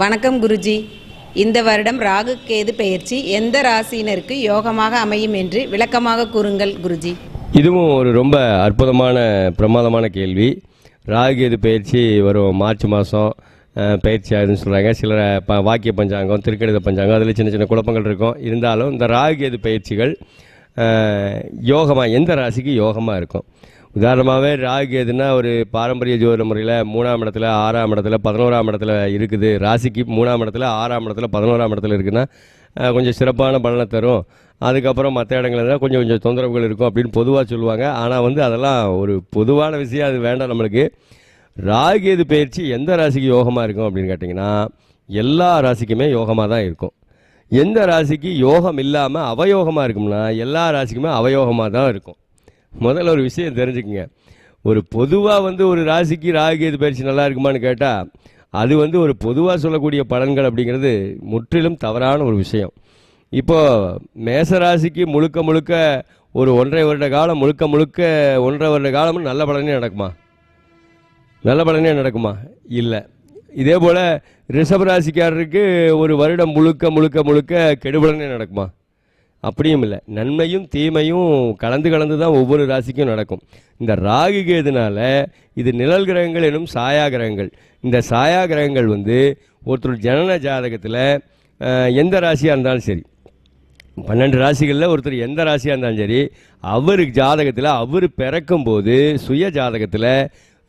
வணக்கம் குருஜி. இந்த வருடம் ராகு கேது பெயர்ச்சி எந்த ராசியினருக்கு யோகமாக அமையும் என்று விளக்கமாக கூறுங்கள் குருஜி. இதுவும் ஒரு ரொம்ப அற்புதமான பிரமாதமான கேள்வி. ராகு கேது பயிற்சி வரும் மார்ச் மாதம் பயிற்சி ஆகுதுன்னு சொல்கிறாங்க சில ப வாக்கிய பஞ்சாங்கம் திருக்கணித பஞ்சாங்கம் அதில் சின்ன சின்ன குழப்பங்கள் இருக்கும். இருந்தாலும் இந்த ராகு கேது பயிற்சிகள் யோகமாக எந்த ராசிக்கு யோகமாக இருக்கும்? உதாரணமாகவே ராகுகேதுன்னா ஒரு பாரம்பரிய ஜோதிட முறையில் மூணாம் இடத்துல ஆறாம் இடத்துல பதினோராம் இடத்துல இருக்குது. ராசிக்கு மூணாம் இடத்துல ஆறாம் இடத்துல பதினோராம் இடத்துல இருக்குன்னா கொஞ்சம் சிறப்பான பலனை தரும். அதுக்கப்புறம் மற்ற இடங்கள்ல கொஞ்சம் கொஞ்சம் தொந்தரவுகள் இருக்கும் அப்படின்னு பொதுவாக சொல்லுவாங்க. ஆனால் வந்து அதெல்லாம் ஒரு பொதுவான விஷயம் அது வேண்டாம் நம்மளுக்கு. ராகுகேது பயிற்சி எந்த ராசிக்கு யோகமாக இருக்கும் அப்படின்னு கேட்டிங்கன்னா எல்லா ராசிக்குமே யோகமாக தான் இருக்கும். எந்த ராசிக்கு யோகம் இல்லாமல் அவயோகமாக இருக்கும்னா எல்லா ராசிக்குமே அவயோகமாக தான் இருக்கும். முதல்ல ஒரு விஷயம் தெரிஞ்சுக்குங்க. ஒரு பொதுவாக வந்து ஒரு ராசிக்கு ராகுகேது பயிற்சி நல்லா இருக்குமான்னு கேட்டால் அது வந்து ஒரு பொதுவாக சொல்லக்கூடிய பலன்கள் அப்படிங்கிறது முற்றிலும் தவறான ஒரு விஷயம். இப்போது மேச ராசிக்கு முழுக்க முழுக்க ஒரு ஒன்றரை வருட காலம் முழுக்க முழுக்க ஒன்றரை வருட காலமும் நல்ல பலனே நடக்குமா? நல்ல பலனே நடக்குமா? இல்லை. இதே போல் ரிஷபராசிக்காரருக்கு ஒரு வருடம் முழுக்க முழுக்க முழுக்க கெடுபலனே நடக்குமா? அப்படியும் இல்லை. நன்மையும் தீமையும் கலந்து கலந்து தான் ஒவ்வொரு ராசிக்கும் நடக்கும். இந்த ராகு கேதுனால இது நிழல் கிரகங்கள் எனும் சாயா கிரகங்கள். இந்த சாயா கிரகங்கள் வந்து ஒருத்தர் ஜனன ஜாதகத்தில் எந்த ராசியாக இருந்தாலும் சரி பன்னெண்டு ராசிகளில் ஒருத்தர் எந்த ராசியாக இருந்தாலும் சரி அவர் ஜாதகத்தில் அவர் பிறக்கும்போது சுய ஜாதகத்தில்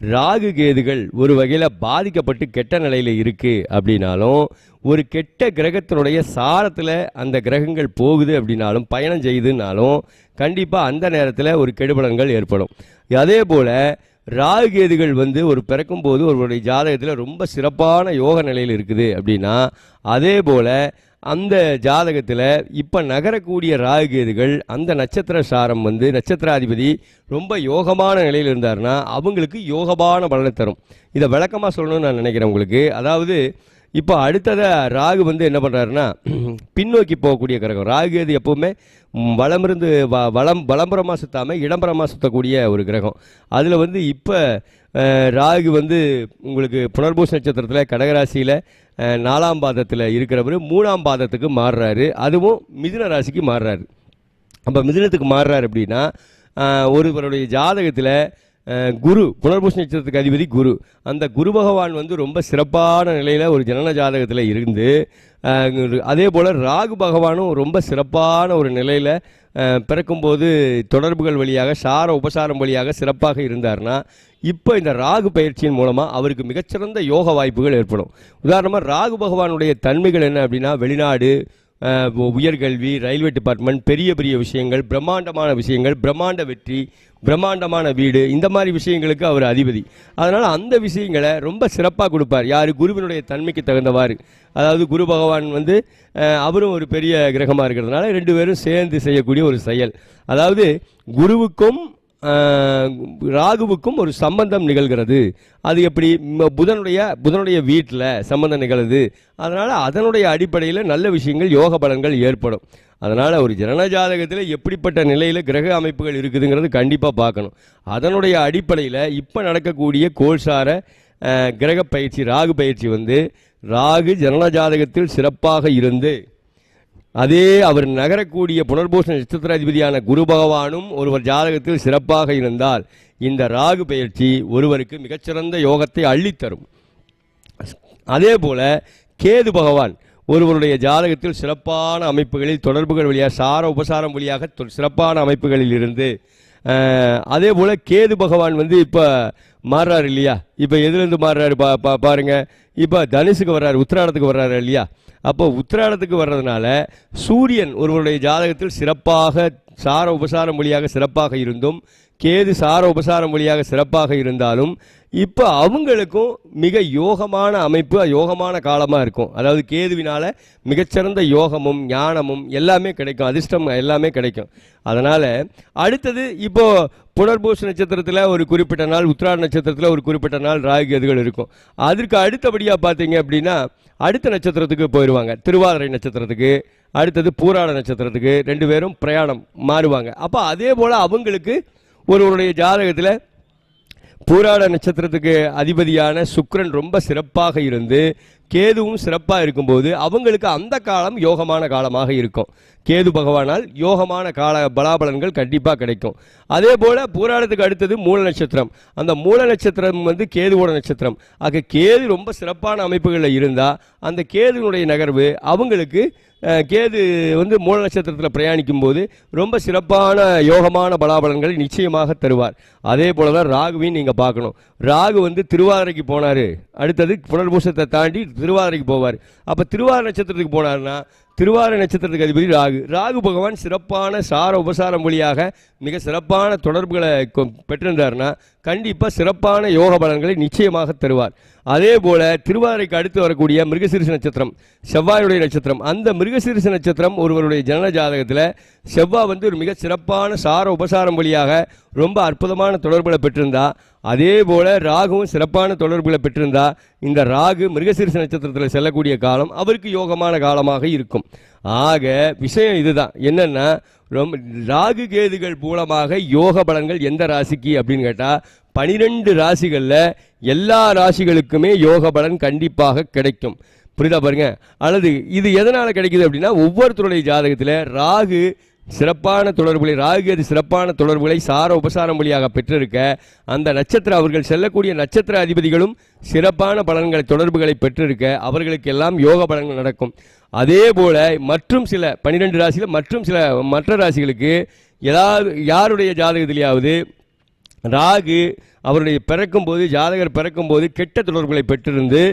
ராகு கேதுகள் ஒரு வகையில் பாதிக்கப்பட்டு கெட்ட நிலையில் இருக்குது அப்படின்னாலும் ஒரு கெட்ட கிரகத்தினுடைய சாரத்தில் அந்த கிரகங்கள் போகுது அப்படின்னாலும் பயணம் செய்யுதுனாலும் கண்டிப்பாக அந்த நேரத்தில் ஒரு கெடுபலன்கள் ஏற்படும். அதே போல் ராகு கேதுகள் வந்து ஒரு பிறக்கும்போது ஒருவருடைய ஜாதகத்தில் ரொம்ப சிறப்பான யோக நிலையில் இருக்குது அப்படின்னா அதே போல் அந்த ஜாதகத்தில் இப்போ நகரக்கூடிய ராகு கேதுகள் அந்த நட்சத்திர சாரம் வந்து நட்சத்திராதிபதி ரொம்ப யோகமான நிலையில் இருந்தாருன்னா அவங்களுக்கு யோகமான பலனை தரும். இதை விளக்கமாக சொல்லணும்னு நான் நினைக்கிறேன் உங்களுக்கு. அதாவது இப்போ அடுத்ததாக ராகு வந்து என்ன பண்ணுறாருன்னா பின்னோக்கி போகக்கூடிய கிரகம். ராகு அது எப்போவுமே வளமிருந்து வ வளம் வலம்புறமாக சுத்தாமல் இடம்புறமாக சுற்றக்கூடிய ஒரு கிரகம். அதில் வந்து இப்போ ராகு வந்து உங்களுக்கு புனர்பூச நட்சத்திரத்தில் கடகராசியில் நாலாம் பாதத்தில் இருக்கிறவர் மூணாம் பாதத்துக்கு மாறுறாரு. அதுவும் மிதுன ராசிக்கு மாறுறாரு. அப்போ மிதுனத்துக்கு மாறுறாரு அப்படின்னா ஒருவருடைய ஜாதகத்தில் குரு புனர்பூஷ நட்சத்திரத்துக்கு அதிபதி குரு. அந்த குரு பகவான் வந்து ரொம்ப சிறப்பான நிலையில் ஒரு ஜனன ஜாதகத்தில் இருந்து அதே போல் ராகு பகவானும் ரொம்ப சிறப்பான ஒரு நிலையில் பிறக்கும்போது தொடர்புகள் வழியாக சார உபசாரம் வழியாக சிறப்பாக இருந்தார்னா இப்போ இந்த ராகு பயிற்சியின் மூலமாக அவருக்கு மிகச்சிறந்த யோக வாய்ப்புகள் ஏற்படும். உதாரணமாக ராகு பகவானுடைய தன்மைகள் என்ன அப்படின்னா வெளிநாடு உயர்கல்வி ரயில்வே டிபார்ட்மெண்ட் பெரிய பெரிய விஷயங்கள் பிரம்மாண்டமான விஷயங்கள் பிரம்மாண்ட வெற்றி பிரம்மாண்டமான வீடு இந்த மாதிரி விஷயங்களுக்கு அவர் அதிபதி. அதனால் அந்த விஷயங்களை ரொம்ப சிறப்பாக கொடுப்பார். யார்? குருவினுடைய தன்மைக்கு தகுந்தவாறு. அதாவது குரு பகவான் வந்து அவரும் ஒரு பெரிய கிரகமாக இருக்கிறதுனால ரெண்டு பேரும் சேர்ந்து செய்யக்கூடிய ஒரு செயல். அதாவது குருவுக்கும் ராகுவுக்கும் ஒரு சம்பந்தம் நிகழ்கிறது. அது எப்படி? புதனுடைய புதனுடைய வீட்டில் சம்பந்தம் நிகழுது. அதனால் அதனுடைய அடிப்படையில் நல்ல விஷயங்கள் யோக பலன்கள் ஏற்படும். அதனால் ஒரு ஜனஜாதகத்தில் எப்படிப்பட்ட நிலையில் கிரக அமைப்புகள் இருக்குதுங்கிறது கண்டிப்பாக பார்க்கணும். அதனுடைய அடிப்படையில் இப்போ நடக்கக்கூடிய கோல்சார கிரக பயிற்சி ராகு பயிற்சி வந்து ராகு ஜனன ஜாதகத்தில் சிறப்பாக இருந்து அதே அவர் நகரக்கூடிய புனர்பூஷண நட்சத்திராதிபதியான குரு பகவானும் ஒருவர் ஜாதகத்தில் சிறப்பாக இருந்தால் இந்த ராகு பயிற்சி ஒருவருக்கு மிகச்சிறந்த யோகத்தை அள்ளித்தரும். அதே போல கேது பகவான் ஒருவருடைய ஜாதகத்தில் சிறப்பான அமைப்புகளில் தொடர்புகள் வழியாக சார உபசாரம் வழியாக சிறப்பான அமைப்புகளில் இருந்து அதே போல் கேது பகவான் வந்து இப்போ மாறுறாரு இல்லையா? இப்போ எதுலேருந்து மாறுறாரு? பா பா பாருங்க. இப்போ தனுசுக்கு வர்றாரு உத்திராடத்துக்கு வர்றாரு இல்லையா? அப்போ உத்திராடத்துக்கு வர்றதுனால சூரியன் ஒருவருடைய ஜாதகத்தில் சிறப்பாக சார உபசாரம் வழியாக சிறப்பாக இருந்தும் கேது சார உபசாரம் வழியாக சிறப்பாக இருந்தாலும் இப்போ அவங்களுக்கும் மிக யோகமான அமைப்பு யோகமான காலமாக இருக்கும். அதாவது கேதுவினால மிகச்சிறந்த யோகமும் ஞானமும் எல்லாமே கிடைக்கும். அதிர்ஷ்டம் எல்லாமே கிடைக்கும். அதனால் அடுத்தது இப்போ புனர்பூச நட்சத்திரத்தில் ஒரு குறிப்பிட்ட நாள் உத்திராட நட்சத்திரத்தில் ஒரு குறிப்பிட்ட நாள் ராகு கேதுகள் இருக்கும். அதற்கு அடுத்தபடியாக பார்த்தீங்க அப்படின்னா அடுத்த நட்சத்திரத்துக்கு போயிடுவாங்க திருவாதிரை நட்சத்திரத்துக்கு அடுத்தது பூராட நட்சத்திரத்துக்கு ரெண்டு பேரும் பிரயாணம் மாறுவாங்க. அப்போ அதே போல் அவங்களுக்கு ஒருவருடைய ஜாதகத்தில் பூராட நட்சத்திரத்துக்கு அதிபதியான சுக்ரன் ரொம்ப சிறப்பாக இருந்து கேதுவும் சிறப்பாக இருக்கும்போது அவங்களுக்கு அந்த காலம் யோகமான காலமாக இருக்கும். கேது பகவானால் யோகமான கால பலாபலன்கள் கண்டிப்பாக கிடைக்கும். அதே போல் பூராடத்துக்கு அடுத்தது மூல நட்சத்திரம். அந்த மூல நட்சத்திரம் வந்து கேதுவோட நட்சத்திரம். ஆக கேது ரொம்ப சிறப்பான அமைப்புகளில் இருந்தால் அந்த கேதுனுடைய நகர்வு அவங்களுக்கு கேது வந்து மூல நட்சத்திரத்தில் பிரயாணிக்கும் போது ரொம்ப சிறப்பான யோகமான பலாபலன்களை நிச்சயமாக தருவார். அதே போல தான் ராகுவையும் நீங்கள் பார்க்கணும். ராகு வந்து திருவாதிரைக்கு போனார். அடுத்தது புனர்பூசத்தை தாண்டி திருவாதிரைக்கு போவார். அப்போ திருவாதிரை நட்சத்திரத்துக்கு போனார்னா திருவார நட்சத்திரத்துக்கு அதிபதி ராகு. ராகு பகவான் சிறப்பான சார உபசாரம் வழியாக மிக சிறப்பான தொடர்புகளை கொ- பெற்றிருந்தார்னா கண்டிப்பாக சிறப்பான யோக பலன்களை நிச்சயமாக தருவார். அதே போல திருவாரைக்கு அடுத்து வரக்கூடிய மிருகசீரிஷ நட்சத்திரம் செவ்வாயுடைய நட்சத்திரம் அந்த மிருகசீரிஷ நட்சத்திரம் ஒருவருடைய ஜனன ஜாதகத்தில் செவ்வாய் வந்து ஒரு மிக சிறப்பான சார உபசாரம் வழியாக ரொம்ப அற்புதமான தொடர்புகளை பெற்றிருந்தா. அதே போல் ராகுவும் சிறப்பான தொடர்புகளை பெற்றிருந்தா. இந்த ராகு மிருகசீரிச நட்சத்திரத்தில் செல்லக்கூடிய காலம் அவருக்கு யோகமான காலமாக இருக்கும். ஆக விஷயம் இதுதான். என்னென்னா ரொம்ப ராகு கேதுகள் மூலமாக யோக பலன்கள் எந்த ராசிக்கு அப்படின்னு கேட்டால் பனிரெண்டு ராசிகளில் எல்லா ராசிகளுக்குமே யோக பலன் கண்டிப்பாக கிடைக்கும். புரியுதா பாருங்க? அல்லது இது எதனால் கிடைக்குது அப்படின்னா ஒவ்வொருத்தருடைய ஜாதகத்தில் ராகு சிறப்பான தொடர்புகளை ராகு அது சிறப்பான தொடர்புகளை சார உபசாரம் வழியாக பெற்றிருக்க அந்த நட்சத்திரம் அவர்கள் செல்லக்கூடிய நட்சத்திர அதிபதிகளும் சிறப்பான பலன்களை தொடர்புகளை பெற்றிருக்க அவர்களுக்கு எல்லாம் யோக பலன்கள் நடக்கும். அதே போல மற்றும் சில பன்னிரெண்டு ராசியில் மற்றும் சில மற்ற ராசிகளுக்கு ஏதாவது யாருடைய ஜாதகத்திலேயாவது ராகு அவருடைய பிறக்கும்போது ஜாதகர் பிறக்கும்போது கெட்ட தொடர்புகளை பெற்றிருந்து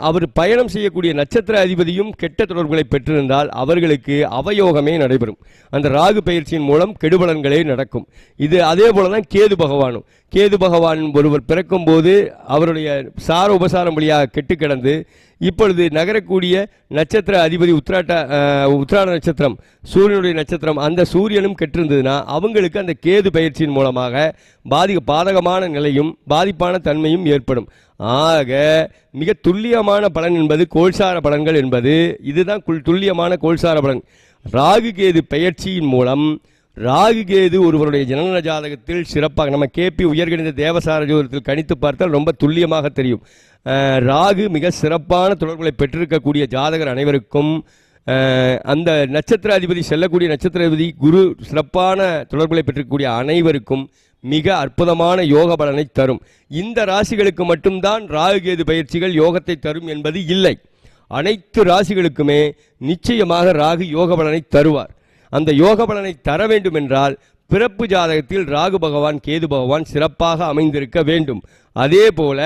அவர் பயணம் செய்யக்கூடிய நட்சத்திர அதிபதியும் கெட்ட தொடர்புகளை பெற்றிருந்தால் அவர்களுக்கு அவயோகமே நடைபெறும். அந்த ராகு பயிற்சியின் மூலம் கெடுபலன்களே நடக்கும். இது அதே போல தான் கேது பகவானும். கேது பகவான் ஒருவர் பிறக்கும்போது அவருடைய சார உபசாரம் வழியாக கெட்டு கிடந்து இப்பொழுது நகரக்கூடிய நட்சத்திர அதிபதி உத்ராட்ட உத்ராட நட்சத்திரம் சூரியனுடைய நட்சத்திரம் அந்த சூரியனும் கெட்டிருந்ததுன்னா அவங்களுக்கு அந்த கேது பயிற்சியின் மூலமாக பாதிக்க பாதகமான நிலையும் பாதிப்பான தன்மையும் ஏற்படும். ஆக மிக துல்லியமான பலன் என்பது கோல்சார பலன்கள் என்பது இதுதான் குல்- துல்லியமான கோல்சார பலன். ராகு கேது பெயர்ச்சியின் மூலம் ராகு கேது ஒருவருடைய ஜனன ஜாதகத்தில் சிறப்பாக நம்ம கேபி உயர்கணித தேவசார ஜோதத்தில் கணித்து பார்த்தால் ரொம்ப துல்லியமாக தெரியும். ராகு மிக சிறப்பான தொடர்புகளை பெற்றிருக்கக்கூடிய ஜாதகர் அனைவருக்கும் அந்த நட்சத்திர அதிபதி செல்லக்கூடிய நட்சத்திர அதிபதி குரு சிறப்பான தொடர்புகளை பெற்றிருக்கக்கூடிய அனைவருக்கும் மிக அற்புதமான யோக பலனை தரும். இந்த ராசிகளுக்கு மட்டும்தான் ராகு கேது பயிற்சிகள் யோகத்தை தரும் என்பது இல்லை. அனைத்து ராசிகளுக்குமே நிச்சயமாக ராகு யோக பலனை தருவார். அந்த யோக பலனை தர வேண்டும் என்றால் பிறப்பு ஜாதகத்தில் ராகு பகவான் கேது பகவான் சிறப்பாக அமைந்திருக்க வேண்டும். அதே போல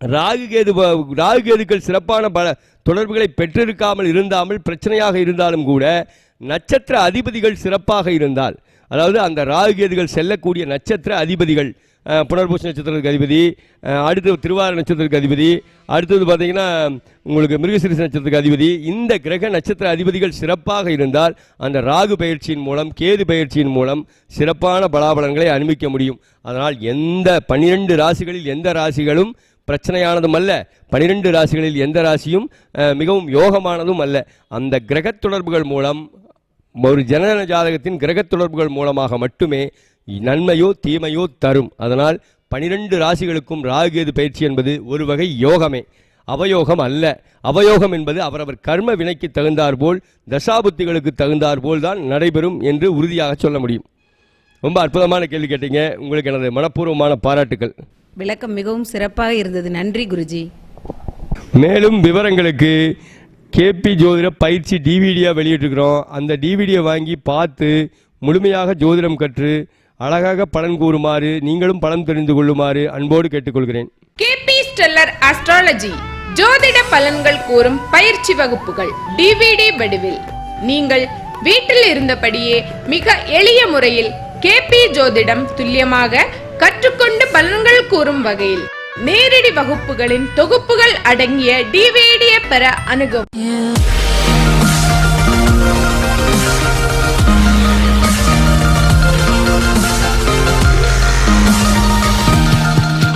ராகு கேது ராகு கேதுக்கள் சிறப்பான பல தொடர்புகளை பெற்றிருக்காமல் இருந்தாமல் பிரச்சனையாக இருந்தாலும் கூட நட்சத்திர அதிபதிகள் சிறப்பாக இருந்தால் அதாவது அந்த ராகு கேதுகள் செல்லக்கூடிய நட்சத்திர அதிபதிகள் புனர்பூச நட்சத்திரத்துக்கு அதிபதி அடுத்தது அடுத்து திருவாரூர் நட்சத்திரத்துக்கு அதிபதி அடுத்தது பார்த்தீங்கன்னா உங்களுக்கு மிருகசிரிசு நட்சத்திரத்துக்கு அதிபதி இந்த கிரக நட்சத்திர அதிபதிகள் சிறப்பாக இருந்தால் அந்த ராகு பயிற்சியின் மூலம் கேது பயிற்சியின் மூலம் சிறப்பான பலாபலன்களை அனுபவிக்க முடியும். அதனால் எந்த பன்னிரெண்டு ராசிகளில் எந்த ராசிகளும் பிரச்சனையானதும் அல்ல. பனிரெண்டு ராசிகளில் எந்த ராசியும் மிகவும் யோகமானதும் அல்ல. அந்த கிரகத் தொடர்புகள் மூலம் ஒரு ஜனன ஜாதகத்தின் கிரகத் தொடர்புகள் மூலமாக மட்டுமே நன்மையோ தீமையோ தரும். அதனால் பனிரெண்டு ராசிகளுக்கும் ராகுகேது பயிற்சி என்பது ஒரு வகை யோகமே. அவயோகம் அல்ல. அவயோகம் என்பது அவரவர் கர்ம வினைக்கு தகுந்தாற்போல் தசாபுத்திகளுக்கு தகுந்தாற்போல் தான் நடைபெறும் என்று உறுதியாக சொல்ல முடியும். ரொம்ப அற்புதமான கேள்வி கேட்டீங்க. உங்களுக்கு எனது மனப்பூர்வமான பாராட்டுக்கள். விளக்கம் மிகவும் சிறப்பாக இருந்தது. நன்றி குருஜி. மேலும் விவரங்களுக்கு கேபி ஜோதிட பயிற்சி டிவிடியாக வெளியிட்டிருக்கிறோம். அந்த டிவிடியை வாங்கி பார்த்து முழுமையாக ஜோதிடம் கற்று அழகாக பலன் கூறுமாறு நீங்களும் பலன் தெரிந்து கொள்ளுமாறு அன்போடு கேட்டுக்கொள்கிறேன். கேபி ஸ்டெல்லர் அஸ்ட்ராலஜி ஜோதிட பலன்கள் கூறும் பயிற்சி வகுப்புகள் டிவிடி வடிவில். நீங்கள் வீட்டில் இருந்தபடியே மிக எளிய முறையில் கேபி ஜோதிடம் துல்லியமாக கற்றுக்கொண்டு பலன்கள் கூறும் வகையில். நேரடி வகுப்புகளின் தொகுப்புகள் அடங்கிய டிவிடியை பெற அணுகும்.